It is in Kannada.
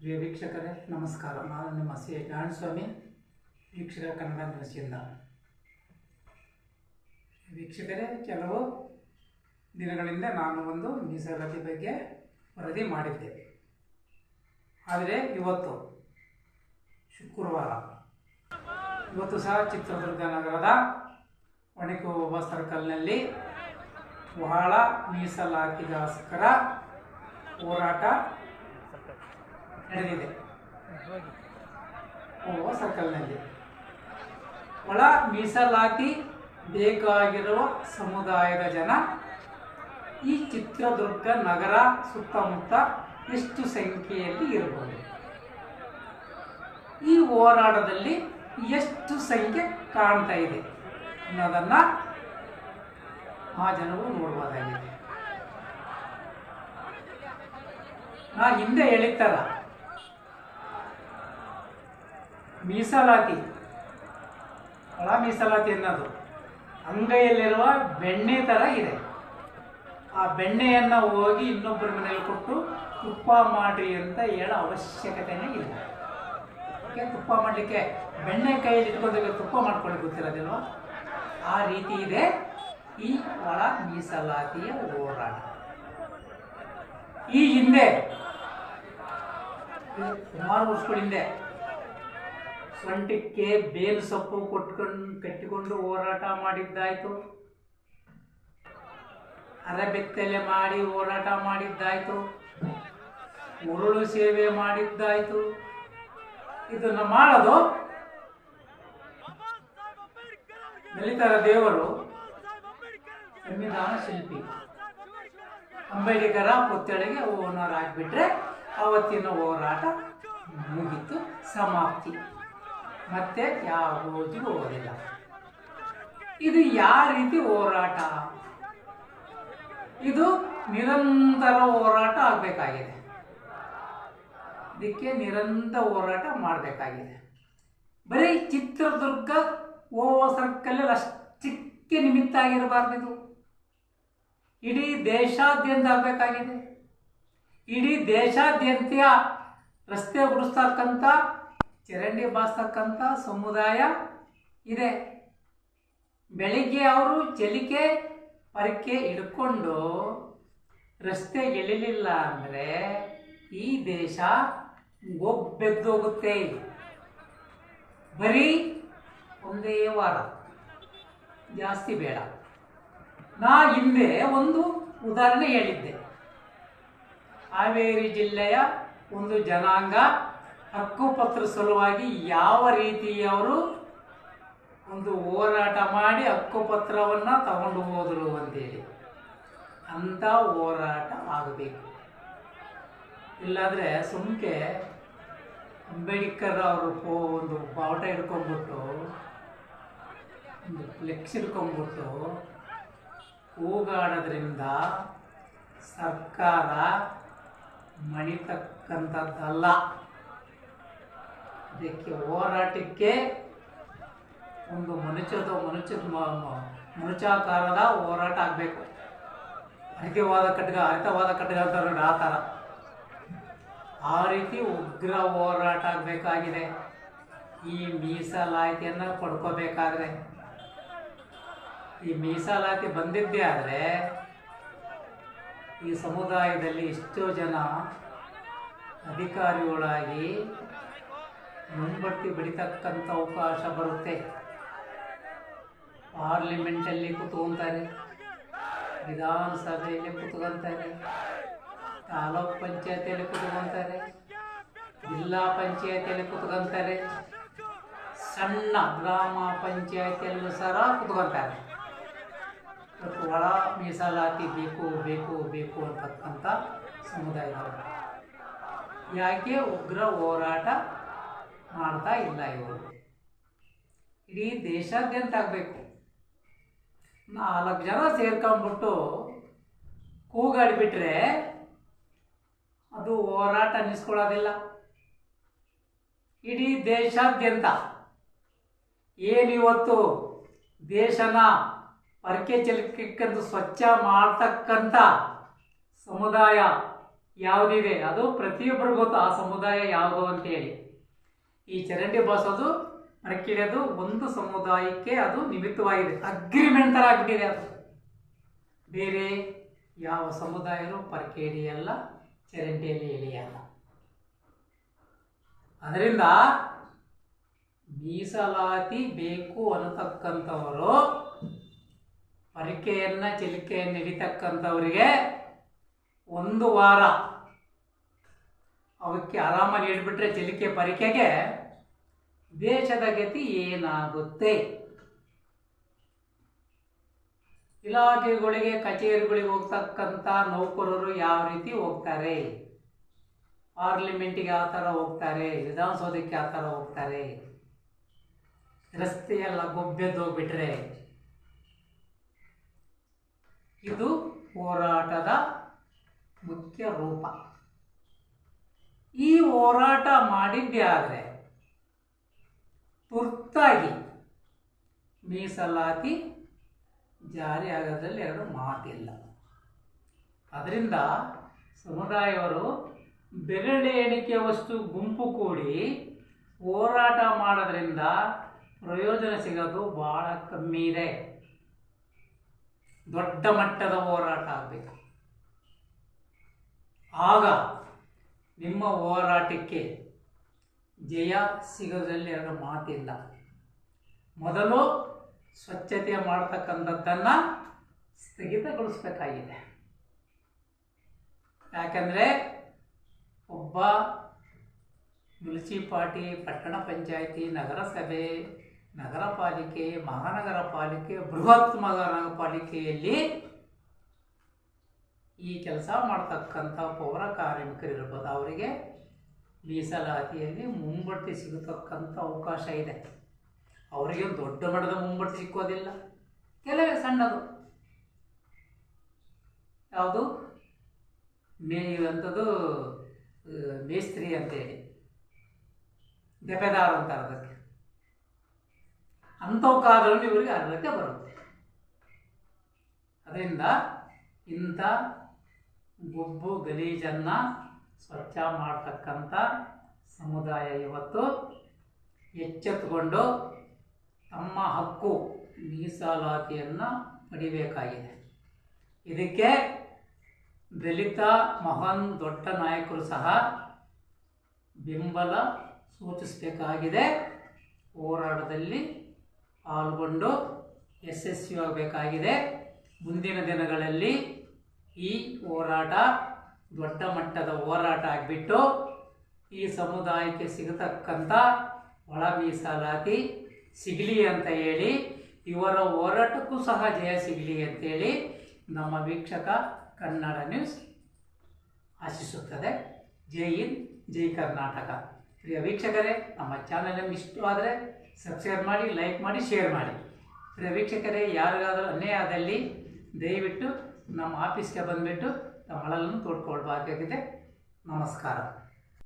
ಪ್ರಿಯ ವೀಕ್ಷಕರೇ, ನಮಸ್ಕಾರ. ನಾನು ನಿಮ್ಮ ಸಿ. ಸ್ವಾಮಿ ವೀಕ್ಷಕ ಕನ್ನಡ ನ್ಯೂಸಿಂದ ವೀಕ್ಷಕರೇ, ಕೆಲವು ದಿನಗಳಿಂದ ನಾನು ಒಂದು ಮೀಸಲಾತಿ ಬಗ್ಗೆ ವರದಿ ಮಾಡಿದ್ದೆ. ಆದರೆ ಇವತ್ತು ಶುಕ್ರವಾರ. ಇವತ್ತು ಸಹ ಚಿತ್ರದುರ್ಗ ನಗರದ ಒಣಕೋಬ ಸರ್ಕಲ್ನಲ್ಲಿ ಬಹಳ ಮೀಸಲಾತಿಗೋಸ್ಕರ ಹೋರಾಟ ನಡೆದಿದೆ ಓ ಸರ್ಕಲ್ನಲ್ಲಿ. ಒಳ ಮೀಸಲಾತಿ ಬೇಕಾಗಿರುವ ಸಮುದಾಯದ ಜನ ಈ ಚಿತ್ರದುರ್ಗ ನಗರ ಸುತ್ತಮುತ್ತ ಎಷ್ಟು ಸಂಖ್ಯೆಯಲ್ಲಿ ಇರಬಹುದು? ಈ ಹೋರಾಟದಲ್ಲಿ ಎಷ್ಟು ಸಂಖ್ಯೆ ಕಾಣ್ತಾ ಇದೆ ಅನ್ನೋದನ್ನು ಆ ಜನರು ನೋಡ್ಬೋದಾಗಿದೆ. ನಾ ಹಿಂದೆ ಹೇಳಿತ್ತಲ್ಲ ಮೀಸಲಾತಿ. ಒಳ ಮೀಸಲಾತಿ ಅನ್ನೋದು ಅಂಗೈಯಲ್ಲಿರುವ ಬೆಣ್ಣೆ ಥರ ಇದೆ. ಆ ಬೆಣ್ಣೆಯನ್ನು ಹೋಗಿ ಇನ್ನೊಬ್ಬರ ಮನೆಯಲ್ಲಿ ಕೊಟ್ಟು ತುಪ್ಪ ಮಾಡಿ ಅಂತ ಹೇಳೋ ಅವಶ್ಯಕತೆನೇ ಯಾಕೆ ತುಪ್ಪ ಮಾಡಲಿಕ್ಕೆ? ಬೆಣ್ಣೆ ಕೈಯಲ್ಲಿ ಇಟ್ಕೊಂಡಾಗ ತುಪ್ಪ ಮಾಡ್ಕೊಳ್ಳಿ ಗೊತ್ತಿರೋದಿಲ್ವ? ಆ ರೀತಿ ಇದೆ ಈ ಒಳ ಮೀಸಲಾತಿಯ ಹೋರಾಟ. ಈ ಹಿಂದೆ ಸುಮಾರು ವರ್ಷಗಳ ಹಿಂದೆ ಸೊಂಟಕ್ಕೆ ಬೇಲು ಸೊಪ್ಪು ಕೊಟ್ಕೊಂಡು ಕಟ್ಟಿಕೊಂಡು ಹೋರಾಟ ಮಾಡಿದ್ದಾಯ್ತು. ಅರಬೆತ್ತಲೆ ಮಾಡಿ ಹೋರಾಟ ಮಾಡಿದ್ದಾಯ್ತು. ಉರುಳು ಸೇವೆ ಮಾಡಿದ್ದಾಯ್ತು. ಇದನ್ನು ಮಾಡೋದು ದಲಿತರ ದೇವರು ಸಂವಿಧಾನ ಶಿಲ್ಪಿ. ಅಂಬೇಡ್ಕರ ಪುತ್ಥಳಿಗೆ ಓನರ್ ಆಗಿಬಿಟ್ರೆ ಅವತ್ತಿನ ಹೋರಾಟ ಮುಗಿತು, ಸಮಾಪ್ತಿ. ಮತ್ತೆ ಯಾವುದಿಗೂ ಹೋಗೋದಿಲ್ಲ ಇದು ಯಾವ ರೀತಿ ಹೋರಾಟ? ಇದು ನಿರಂತರ ಹೋರಾಟ ಆಗಬೇಕಾಗಿದೆ. ಇದಕ್ಕೆ ನಿರಂತರ ಹೋರಾಟ ಮಾಡಬೇಕಾಗಿದೆ. ಬರೀ ಚಿತ್ರದುರ್ಗ, ಓ ಸರ್ಕಲ್ ಅಷ್ಟಕ್ಕೆ ನಿಮಿತ್ತ ಆಗಿರಬಾರ್ದು ಇದು. ಇಡೀ ದೇಶಾದ್ಯಂತ ಆಗಬೇಕಾಗಿದೆ. ಇಡೀ ದೇಶಾದ್ಯಂತ ರಸ್ತೆ ಗುಡಿಸ್ತಕ್ಕಂಥ ಚರಂಡಿ ಬಾಸ್ತಕ್ಕಂಥ ಸಮುದಾಯ ಇದೆ. ಬೆಳಿಗ್ಗೆ ಅವರು ಚಲಿಕೆ ಪರಕೆ ಹಿಡ್ಕೊಂಡು ರಸ್ತೆ ಎಳಿಲಿಲ್ಲ ಅಂದರೆ ಈ ದೇಶ ಗೊಬ್ಬೆದ್ದೋಗುತ್ತೆ ಬರೀ ಒಂದೇ ವಾರ, ಜಾಸ್ತಿ ಬೇಡ. ನಾ ಹಿಂದೆ ಒಂದು ಉದಾಹರಣೆ ಹೇಳಿದ್ದೆ. ಹಾವೇರಿ ಜಿಲ್ಲೆಯ ಒಂದು ಜನಾಂಗ ಹಕ್ಕುಪತ್ರ ಸಲುವಾಗಿ ಯಾವ ರೀತಿಯವರು ಒಂದು ಹೋರಾಟ ಮಾಡಿ ಹಕ್ಕುಪತ್ರವನ್ನು ತಗೊಂಡು ಹೋದರು ಅಂತೇಳಿ ಅಂಥ ಹೋರಾಟ ಆಗಬೇಕು. ಇಲ್ಲಾಂದರೆ ಸುಮ್ಕೆ ಅಂಬೇಡ್ಕರ್ ಅವರು ಪೋ ಒಂದು ಬಾವುಟ ಹಿಡ್ಕೊಂಡ್ಬಿಟ್ಟು, ಒಂದು ಫ್ಲೆಕ್ಸ್ ಹಿಡ್ಕೊಂಡ್ಬಿಟ್ಟು ಕೂಗಾಡೋದ್ರಿಂದ ಸರ್ಕಾರ ಮಣಿತಕ್ಕಂಥದ್ದಲ್ಲ. ಇದಕ್ಕೆ ಹೋರಾಟಕ್ಕೆ ಒಂದು ಮನುಷ್ಯದ ಮನುಷ್ಯ ಮನುಷ್ಯಾಕಾರದ ಹೋರಾಟ ಆಗಬೇಕು. ಅರಿತವಾದ ಖಡ್ಗ ಅರಿತವಾದ ಕಟ್ಗ ಅಂತ ನೋಡಿ ಆ ಥರ. ಆ ರೀತಿ ಉಗ್ರ ಹೋರಾಟ ಆಗಬೇಕಾಗಿದೆ. ಈ ಮೀಸಲಾತಿಯನ್ನು ಪಡ್ಕೋಬೇಕಾದ್ರೆ. ಈ ಮೀಸಲಾತಿ ಬಂದಿದ್ದೇ ಆದರೆ ಈ ಸಮುದಾಯದಲ್ಲಿ ಎಷ್ಟೋ ಜನ ಅಧಿಕಾರಿಗಳಾಗಿ ಮುಂಬಡ್ತಿ ಬಡಿತಕ್ಕಂಥ ಅವಕಾಶ ಬರುತ್ತೆ. ಪಾರ್ಲಿಮೆಂಟಲ್ಲಿ ಕೂತ್ಕೊಂತಾರೆ ವಿಧಾನಸಭೆಯಲ್ಲಿ ಕೂತ್ಕೊಂತಾರೆ ತಾಲೂಕ್ ಪಂಚಾಯತಿಯಲ್ಲಿ ಕೂತ್ಕೊಂತಾರೆ ಜಿಲ್ಲಾ ಪಂಚಾಯತಿಯಲ್ಲಿ ಕೂತ್ಕೊಂತಾರೆ ಸಣ್ಣ ಗ್ರಾಮ ಪಂಚಾಯತಿಯಲ್ಲೂ ಸಹ ಕೂತ್ಕೊಂತಾರೆ ಒಳ ಮೀಸಲಾತಿ ಬೇಕು ಬೇಕು ಬೇಕು ಅಂತಕ್ಕಂಥ ಸಮುದಾಯದವರು. ಯಾಕೆ ಉಗ್ರ ಹೋರಾಟ ಮಾಡ್ತಾ ಇಲ್ಲ ಇವರು. ಇಡೀ ದೇಶಾದ್ಯಂತ ಆಗಬೇಕು. ನಾಲ್ಕು ಜನ ಸೇರ್ಕೊಂಡ್ಬಿಟ್ಟು ಕೂಗಾಡಿಬಿಟ್ರೆ ಅದು ಹೋರಾಟ ಅನ್ನಿಸ್ಕೊಳ್ಳೋದಿಲ್ಲ ಇಡೀ ದೇಶಾದ್ಯಂತ ಏನಿವತ್ತು ದೇಶನ ಪರಕೆ ಚಲಕಕ್ಕಂದು ಸ್ವಚ್ಛ ಮಾಡ್ತಕ್ಕಂಥ ಸಮುದಾಯ ಯಾವುದಿದೆ? ಅದು ಪ್ರತಿಯೊಬ್ಬರಿಗೂ ಗೊತ್ತು. ಆ ಸಮುದಾಯ ಯಾವುದು ಅಂತೇಳಿ. ಈ ಚರಂಡಿ ಬಾಸೋದು ಮರಕ್ಕಿಳಿಯೋದು ಒಂದು ಸಮುದಾಯಕ್ಕೆ ಅದು ನಿಮಿತ್ತವಾಗಿದೆ. ಅಗ್ರಿಮೆಂಟ್ ಥರ ಆಗ್ಬಿಟ್ಟಿದೆ ಅದು. ಬೇರೆ ಯಾವ ಸಮುದಾಯನೂ ಪರಕೆ ಹಿಡಿಯಲ್ಲ ಚರಂಡಿಯಲ್ಲಿ ಇಳಿಯಲ್ಲ ಅದರಿಂದ ಮೀಸಲಾತಿ ಬೇಕು ಅನ್ನತಕ್ಕಂಥವರು ಪರಕೆಯನ್ನು ಚಿಲಿಕೆಯನ್ನು ಹಿಡಿತಕ್ಕಂಥವರಿಗೆ ಒಂದು ವಾರ ಅವಕ್ಕೆ ಆರಾಮಾಗಿ ಹೇಳ್ಬಿಟ್ರೆ ಚಲಿಕೆ ಪರಿಕೆಗೆ ದೇಶದ ಗತಿ ಏನಾಗುತ್ತೆ? ಇಲಾಖೆಗಳಿಗೆ, ಕಚೇರಿಗಳಿಗೆ ಹೋಗ್ತಕ್ಕಂಥ ನೌಕರರು ಯಾವ ರೀತಿ ಹೋಗ್ತಾರೆ? ಪಾರ್ಲಿಮೆಂಟಿಗೆ ಯಾವ ಥರ ಹೋಗ್ತಾರೆ? ವಿಧಾನಸೌಧಕ್ಕೆ ಯಾವ ಥರ ಹೋಗ್ತಾರೆ? ರಸ್ತೆಯೆಲ್ಲ ಗೊಬ್ಬೆದ್ದೋಗ್ಬಿಟ್ರೆ ಇದು ಹೋರಾಟದ ಮುಖ್ಯ ರೂಪ. ಈ ಹೋರಾಟ ಮಾಡಿದ್ದೇ ಆದರೆ ತುರ್ತಾಗಿ ಮೀಸಲಾತಿ ಜಾರಿ ಆಗೋದ್ರಲ್ಲಿ ಎರಡು ಮಾತಿಲ್ಲ. ಅದರಿಂದ ಸಮುದಾಯವರು ಬೆರಳೆ ವಸ್ತು ಗುಂಪು ಕೂಡಿ ಹೋರಾಟ ಮಾಡೋದ್ರಿಂದ ಪ್ರಯೋಜನ ಸಿಗೋದು ಭಾಳ ಕಮ್ಮಿ ಇದೆ. ದೊಡ್ಡ ಮಟ್ಟದ ಹೋರಾಟ ಆಗಬೇಕು. ಆಗ ನಿಮ್ಮ ಹೋರಾಟಕ್ಕೆ ಜಯ ಸಿಗೋದ್ರಲ್ಲಿ ಎರಡು ಮಾತಿಲ್ಲ. ಮೊದಲು ಸ್ವಚ್ಛತೆ ಮಾಡ್ತಕ್ಕಂಥದ್ದನ್ನು ಸ್ಥಗಿತಗೊಳಿಸ್ಬೇಕಾಗಿದೆ. ಯಾಕಂದರೆ ಒಬ್ಬ ಮುನ್ಸಿಪಾಲ್ಟಿ, ಪಟ್ಟಣ ಪಂಚಾಯಿತಿ, ನಗರಸಭೆ ನಗರ ಪಾಲಿಕೆ ಮಹಾನಗರ ಪಾಲಿಕೆ ಬೃಹತ್ ಮಹಾನಗರ ಪಾಲಿಕೆಯಲ್ಲಿ ಈ ಕೆಲಸ ಮಾಡ್ತಕ್ಕಂಥ ಪೌರ ಕಾರ್ಮಿಕರಿರ್ಬೋದು, ಅವರಿಗೆ ಮೀಸಲಾತಿಯಲ್ಲಿ ಮುಂಬಡ್ತಿ ಸಿಗತಕ್ಕಂಥ ಅವಕಾಶ ಇದೆ. ಅವರಿಗೆ ದೊಡ್ಡ ಮಟ್ಟದ ಮುಂಬಡ್ತಿ ಸಿಕ್ಕೋದಿಲ್ಲ. ಕೆಲವೇ ಸಣ್ಣದು. ಯಾವುದು? ಮೇ ಇವಂಥದ್ದು ಮೇಸ್ತ್ರಿ ಅಂತೇಳಿ. ದೆಪೆದಾರ್ ಅಂತಾರೆ ಅದಕ್ಕೆ. ಅಂಥವಕ್ಕಾದ್ರೂ ಇವರಿಗೆ ಅರ್ಹತೆ ಬರುತ್ತೆ. ಅದರಿಂದ ಇಂಥ ಗುಬ್ಬು ಗಲೀಜನ್ನು ಸ್ವಚ್ಛ ಮಾಡ್ತಕ್ಕಂಥ ಸಮುದಾಯ ಇವತ್ತು ಎಚ್ಚೆತ್ತುಕೊಂಡು ತಮ್ಮ ಹಕ್ಕು ಮೀಸಲಾತಿಯನ್ನು ಪಡಿಬೇಕಾಗಿದೆ. ಇದಕ್ಕೆ ದಲಿತ ಮಹಾನ್ ದೊಡ್ಡ ನಾಯಕರು ಸಹ ಬೆಂಬಲ ಸೂಚಿಸಬೇಕಾಗಿದೆ. ಹೋರಾಟದಲ್ಲಿ ಪಾಲ್ಗೊಂಡು ಯಶಸ್ವಿಯಾಗಬೇಕಾಗಿದೆ. ಮುಂದಿನ ದಿನಗಳಲ್ಲಿ ಈ ಹೋರಾಟ ದೊಡ್ಡ ಮಟ್ಟದ ಹೋರಾಟ ಆಗಿಬಿಟ್ಟು ಈ ಸಮುದಾಯಕ್ಕೆ ಸಿಗತಕ್ಕಂಥ ಒಳ ಮೀಸಲಾತಿ ಸಿಗಲಿ ಅಂತ ಹೇಳಿ, ಇವರ ಹೋರಾಟಕ್ಕೂ ಸಹ ಜಯ ಸಿಗಲಿ ಅಂತೇಳಿ ನಮ್ಮ ವೀಕ್ಷಕ ಕನ್ನಡ ನ್ಯೂಸ್ ಆಶಿಸುತ್ತದೆ. ಜೈ ಹಿಂದ್, ಜೈ ಕರ್ನಾಟಕ. ಪ್ರಿಯ ವೀಕ್ಷಕರೇ, ನಮ್ಮ ಚಾನಲ್ ಇಷ್ಟವಾದರೆ ಸಬ್ಸ್ಕ್ರೈಬ್ ಮಾಡಿ ಲೈಕ್ ಮಾಡಿ ಶೇರ್ ಮಾಡಿ. ಪ್ರಿಯ ವೀಕ್ಷಕರೇ, ಯಾರಿಗಾದರೂ ಅನ್ಯಾಯದಲ್ಲಿ ದಯವಿಟ್ಟು ನಮ್ಮ ಆಫೀಸ್ಗೆ ಬಂದುಬಿಟ್ಟು ತಮ್ಮ ಅಳಲನ್ನು ತೋಡ್ಕೊಳ್ಬೇಕಾಗಿದೆ ನಮಸ್ಕಾರ.